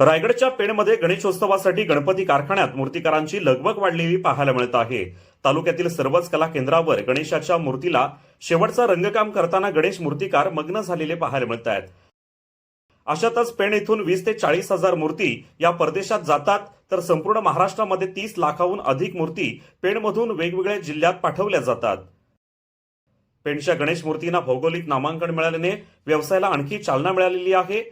रायगडच्या पेणमध्ये गणेशोत्सवासाठी गणपती कारखान्यात मूर्तिकारांची लगबग वाढलेली पाहायला मिळत आहे. तालुक्यातील सर्वच कला केंद्रावर गणेशाच्या मूर्तीला शेवटचा रंगकाम करताना गणेश मूर्तिकार मग्न झालेले पाहायला मिळत आहेत. अशातच पेण येथून वीस ते चाळीस हजार मूर्ती या परदेशात जातात. तर संपूर्ण महाराष्ट्रामध्ये तीस लाखाहून अधिक मूर्ती पेणमधून वेगवेगळ्या जिल्ह्यात पाठवल्या जातात. पेणच्या गणेश मूर्तींना भौगोलिक नामांकन मिळाल्याने व्यवसायाला आणखी चालना मिळालेली आहे.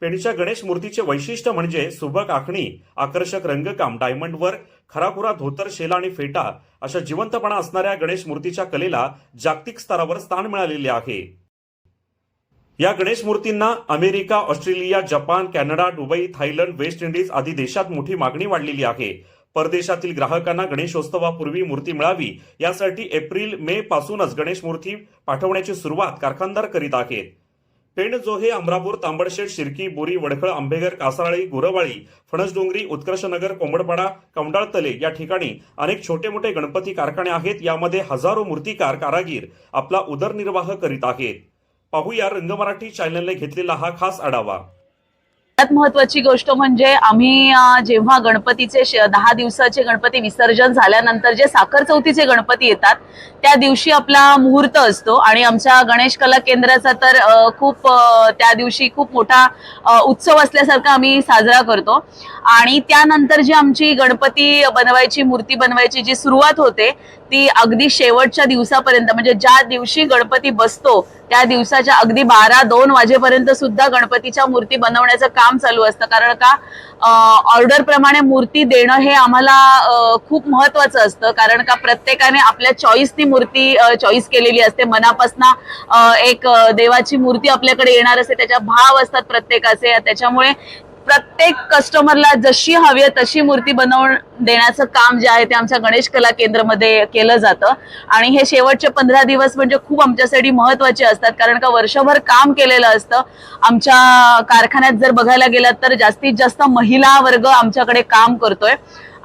पेणच्या गणेश मूर्तीचे वैशिष्ट्य म्हणजे सुबक आखणी आकर्षक रंगकाम डायमंड वर्क खराखुरा धोतर शेला आणि फेटा अशा जिवंतपणा असणाऱ्या गणेश मूर्तीच्या कलेला जागतिक स्तरावर स्थान मिळालेले आहे. या गणेश मूर्तींना America Australia Japan Canada Dubai Thailand West Indies आदी देशात मोठी मागणी वाढलेली आहे. परदेशातील ग्राहकांना गणेशोत्सवापूर्वी मूर्ती मिळावी यासाठी एप्रिल मे पासूनच गणेश मूर्ती पाठवण्याची सुरुवात कारखानदार करीत आहेत. पेण जोहे अमरापूर तांबडशेठ शिरकी बोरी वडखळ आंबेघर कासाराळी गुरवाळी फणसडोंगरी उत्कर्षनगर कोंबडपाडा कौंडाळतले या ठिकाणी अनेक छोटे मोठे गणपती कारखाने आहेत. यामध्ये हजारो मूर्तिकार कारागीर आपला उदरनिर्वाह करीत आहेत. पाहूया रंग मराठी चॅनलने घेतलेला हा खास आढावा. सगळ्यात महत्वाची गोष्ट म्हणजे आम्ही जेव्हा गणपतीचे दहा दिवसाचे गणपती विसर्जन झाल्यानंतर जे साखर चौथीचे गणपती येतात त्या दिवशी आपला मुहूर्त असतो. आणि आमच्या गणेश कला केंद्राचा तर खूप त्या दिवशी खूप मोठा उत्सव असल्यासारखा आम्ही साजरा करतो. आणि त्यानंतर जी आमची गणपती बनवायची मूर्ती बनवायची जी सुरुवात होते ती अगदी शेवटच्या दिवसापर्यंत म्हणजे ज्या दिवशी गणपती बसतो त्या दिवसाच्या अगदी बारा दोन वाजेपर्यंत सुद्धा गणपतीच्या मूर्ती बनवण्याचं काम चालू असतं. कारण का ऑर्डर प्रमाणे मूर्ती देणं हे आम्हाला खूप महत्वाचं असतं. कारण का प्रत्येकाने आपल्या चॉईसनी मूर्ती चॉईस केलेली असते. मनापासनं एक देवाची मूर्ती आपल्याकडे येणार असते. त्याच्या भाव असतात प्रत्येकाचे. त्याच्यामुळे प्रत्येक कस्टमरला जशी हवी आहे तशी मूर्ती बनवून देण्याचं काम जे आहे ते आमच्या गणेश कला केंद्रामध्ये केलं जातं. आणि हे शेवटचे पंधरा दिवस म्हणजे खूप आमच्यासाठी महत्त्वाचे असतात. कारण का वर्षभर काम केलेलं असतं. आमच्या कारखान्यात जर बघायला गेलात तर जास्तीत जास्त महिला वर्ग आमच्याकडे काम करतोय.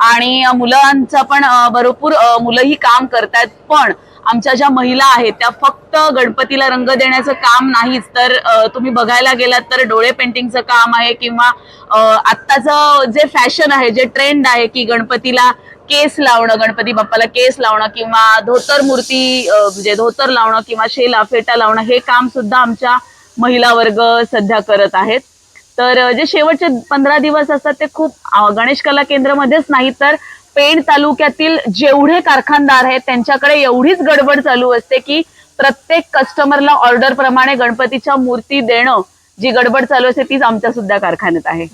आणि मुलांचा पण भरपूर मुलंही काम करतायत. पण आमच्या ज्या महिला आहेत त्या फक्त गणपतीला रंग देण्याचं काम नाहीच. तर तुम्ही बघायला गेलात तर डोळे पेंटिंगचं काम आहे किंवा आत्ताचं जे फॅशन आहे जे ट्रेंड आहे की गणपतीला केस लावणं गणपती बाप्पाला केस लावणं किंवा धोतर मूर्ती म्हणजे धोतर लावणं किंवा शेला फेटा लावणं हे काम सुद्धा आमच्या महिला वर्ग सध्या करत आहेत. तर जे शेवटचे पंधरा दिवस असतात ते खूप गणेश कला केंद्रमध्येच नाही तर पेण तालुक्यातील जेवढे कारखानदार आहेत त्यांच्याकडे एवढीच गडबड चालू असते की प्रत्येक कस्टमरला ऑर्डर प्रमाणे गणपतीच्या मूर्ती देणं जी गडबड चालू असते तीच आमच्या सुद्धा कारखान्यात आहे.